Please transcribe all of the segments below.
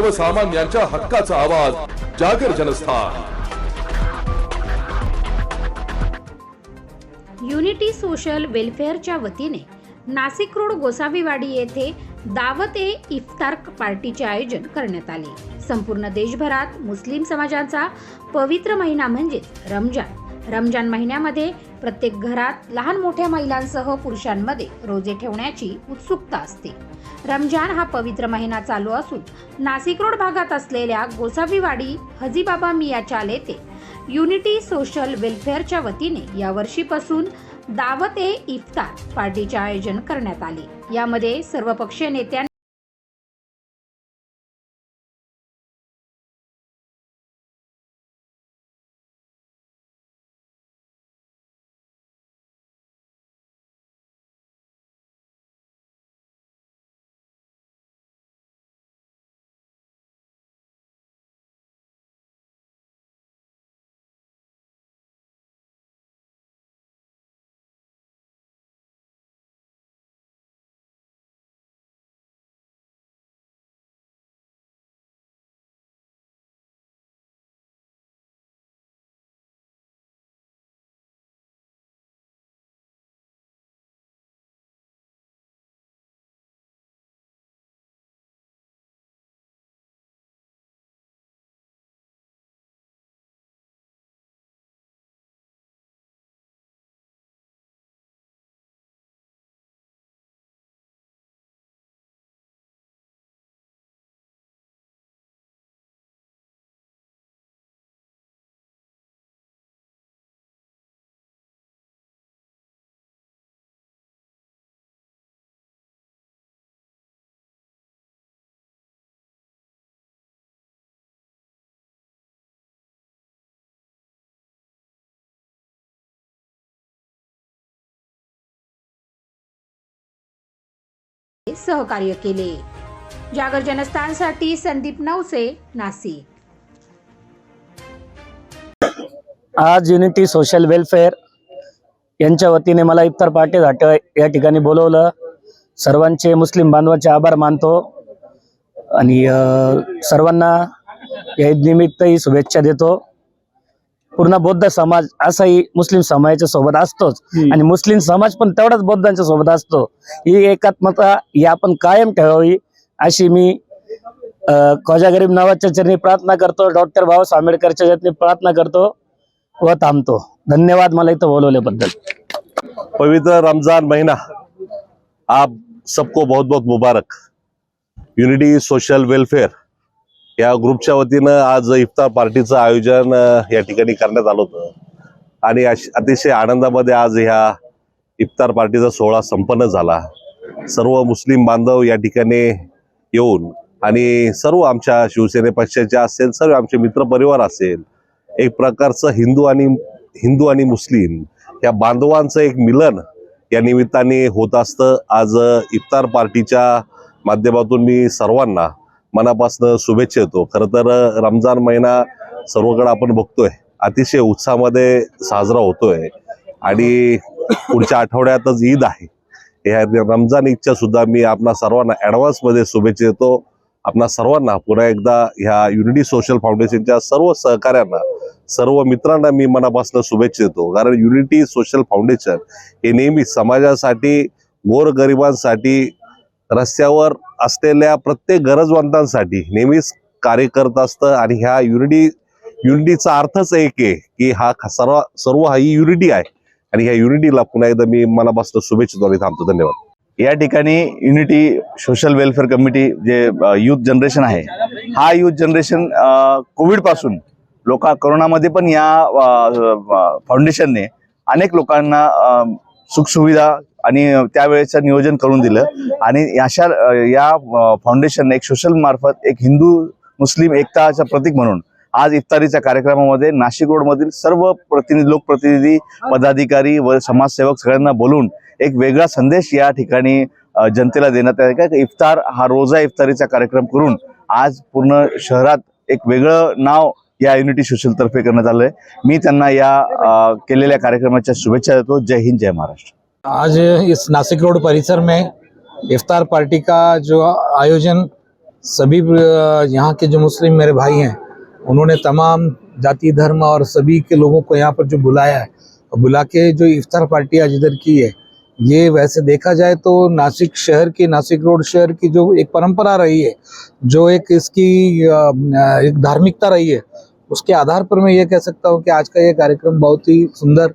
सर्वसामान्यांच्या हक्काचा आवाज जागर जनस्थान. युनिटी सोशल वेलफेअरच्या वतीने नाशिक रोड गोसावीवाडी येथे दावत ए इफ्तार पार्टीचे आयोजन करण्यात आले. संपूर्ण देशभरात मुस्लिम समाजाचा पवित्र महिना म्हणजे रमजान. रमजान महिन्यामध्ये प्रत्येक घरात लहान मोठ्या महिलांसह पुरुषांमध्ये रोजे ठेवण्याची उत्सुकता असते. रमजान हा पवित्र महिना चालू असून नाशिक रोड भागात असलेल्या गोसावीवाडी हजीबाबा मिया चाल येथे युनिटी सोशल वेलफेअरच्या वतीने यावर्षीपासून दावत ए इफ्तार पार्टीचे आयोजन करण्यात आले. यामध्ये सर्वपक्षीय नेत्यांनी सहकार्य केले. जागर जनस्थानसाठी संदीप नवसे नाशिक. आज युनिटी सोशल वेलफेअर यांच्या वतीने मला इफ्तार पार्टीसाठी या ठिकाणी बोलवलं. सर्वांचे मुस्लिम बांधवाचे आभार मानतो. आणि सर्वांना या निमित्तही शुभेच्छा देतो. पूर्ण बौद्ध समाज असाही मुस्लिम समाजाच्या सोबत असतोच. आणि मुस्लिम समाज पण तेवढाच बौद्धांच्या सोबत असतो. ही एकात्मता ही आपण कायम ठेवावी अशी मी ख्वाजा गरीब नवाजच्या चरणी प्रार्थना करतो. डॉक्टर बाबासाहेब आंबेडकरच्या चरणी प्रार्थना करतो व थांबतो. धन्यवाद मला इथं बोलवल्याबद्दल. पवित्र रमजान महीना. आप सबको बहुत बहुत मुबारक. युनिटी सोशल वेलफेअर या ग्रुपच्या वतीनं आज इफ्तार पार्टीचं आयोजन या ठिकाणी करण्यात आलं होतं. आणि अश- अतिशय आनंदामध्ये आज ह्या इफ्तार पार्टीचा सोहळा संपन्न झाला. सर्व मुस्लिम बांधव या ठिकाणी येऊन आणि सर्व आमच्या शिवसेने पक्षाच्या असेल सर्व आमचे मित्रपरिवार असेल एक प्रकारचं हिंदू आणि हिंदू आणि मुस्लिम या बांधवांचं एक मिलन या निमित्ताने होत असतं. आज इफ्तार पार्टीच्या माध्यमातून मी सर्वांना मनापासून शुभेच्छा येतो. खरं तर रमजान महिना सर्वकडे आपण बघतोय. अतिशय उत्साहामध्ये साजरा होतोय. आणि पुढच्या आठवड्यातच ईद आहे. रमजान ईदच्या सुद्धा मी आपणा सर्वांना ॲडव्हान्समध्ये शुभेच्छा देतो. आपणा सर्वांना पुन्हा एकदा ह्या युनिटी सोशल फाउंडेशनच्या सर्व सहकाऱ्यांना सर्व मित्रांना मी मनापासून शुभेच्छा देतो. कारण युनिटी सोशल फाउंडेशन हे नेहमी समाजासाठी गोरगरिबांसाठी रस्त्यावर असलेल्या प्रत्येक गरजवंतांसाठी नेहमीच कार्य करत असतं आणि ह्या युनिटी युनिटीचा अर्थच एक आहे की हा सर्व सर्व हा ही युनिटी आहे. आणि ह्या युनिटीला पुन्हा एकदा मी मनापासून शुभेच्छा देतो थांबतो. धन्यवाद. या ठिकाणी युनिटी सोशल वेलफेअर कमिटी जे युथ जनरेशन आहे हा युथ जनरेशन कोविडपासून लोक करोनामध्ये पण या फाउंडेशनने अनेक लोकांना सुखसुविधा आणि त्यावेळेचं नियोजन करून दिलं. आणि अशा या फाउंडेशनने एक सोशल मार्फत एक हिंदू मुस्लिम एकताचं प्रतीक म्हणून आज इफ्तारीच्या कार्यक्रमामध्ये नाशिक रोडमधील सर्व प्रतिनिधी लोकप्रतिनिधी पदाधिकारी व समाजसेवक सगळ्यांना बोलून एक वेगळा संदेश या ठिकाणी जनतेला देण्यात आला. का इफ्तार हा रोजा इफ्तारीचा कार्यक्रम करून आज पूर्ण शहरात एक वेगळं नाव या युनिटी सोशलतर्फे करण्यात आलं आहे मी त्यांना या केलेल्या कार्यक्रमाच्या शुभेच्छा देतो. जय हिंद जय महाराष्ट्र. आज इस नासिक रोड परिसर में इफ्तार पार्टी का जो आयोजन सभी यहाँ के जो मुस्लिम मेरे भाई हैं, उन्होंने तमाम जाति, धर्म और सभी के लोगों को यहाँ पर जो बुलाया है, और बुला के जो इफ्तार पार्टी आज इधर की है, ये वैसे देखा जाए तो नासिक शहर की, नासिक रोड शहर की जो एक परंपरा रही है, जो एक इसकी एक धार्मिकता रही है, उसके आधार पर मैं ये कह सकता हूँ कि आज का ये कार्यक्रम बहुत ही सुंदर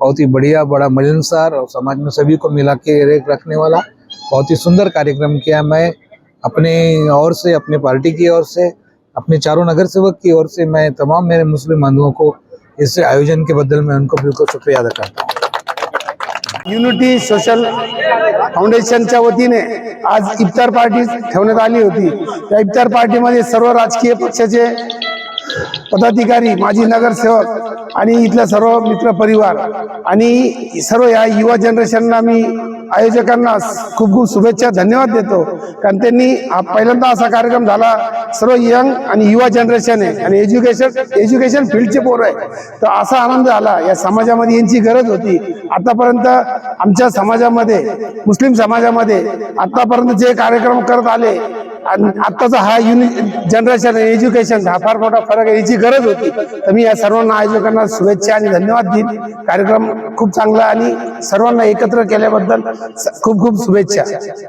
बहुत ही बढ़िया, बड़ा मिलनसार और समाज में सभी को मिला के रखने वाला, बहुत ही सुंदर कार्यक्रम किया मैं अपने ओर से, अपने पार्टी की ओर से, अपने चारों नगर सेवक की ओर से, मैं तमाम मेरे मुस्लिम बंधुओं को इस आयोजन के बदल में उनको बिल्कुल शुक्रिया अदा करता हूँ। युनिटी सोशल फाउंडेशनच्या वतीने आज इफ्तार पार्टी ठेवण्यात आली होती. इफ्तार पार्टीमध्ये सर्व राजकीय पक्षाचे पदाधिकारी, माजी नगरसेवक आणि इथला सर्व मित्र परिवार आणि सर्व या युवा जनरेशनला मी आयोजकांना खूप खूप शुभेच्छा धन्यवाद देतो. कारण त्यांनी हा पहिल्यांदा असा कार्यक्रम झाला सर्व यंग आणि युवा जनरेशन आहे आणि एज्युकेशन एज्युकेशन फील्डचे पोरं आहे. तर असा आनंद झाला या समाजामध्ये यांची गरज होती. आतापर्यंत आमच्या समाजामध्ये मुस्लिम समाजामध्ये आतापर्यंत जे कार्यक्रम करत आले आणि आत्ताचा हा युनि जनरेशन एज्युकेशन हा फार मोठा फरक आहे याची गरज होती. तर मी या सर्वांना आयोजकांना शुभेच्छा आणि धन्यवाद देईन. कार्यक्रम खूप चांगला आणि सर्वांना एकत्र केल्याबद्दल खूप खूप शुभेच्छा.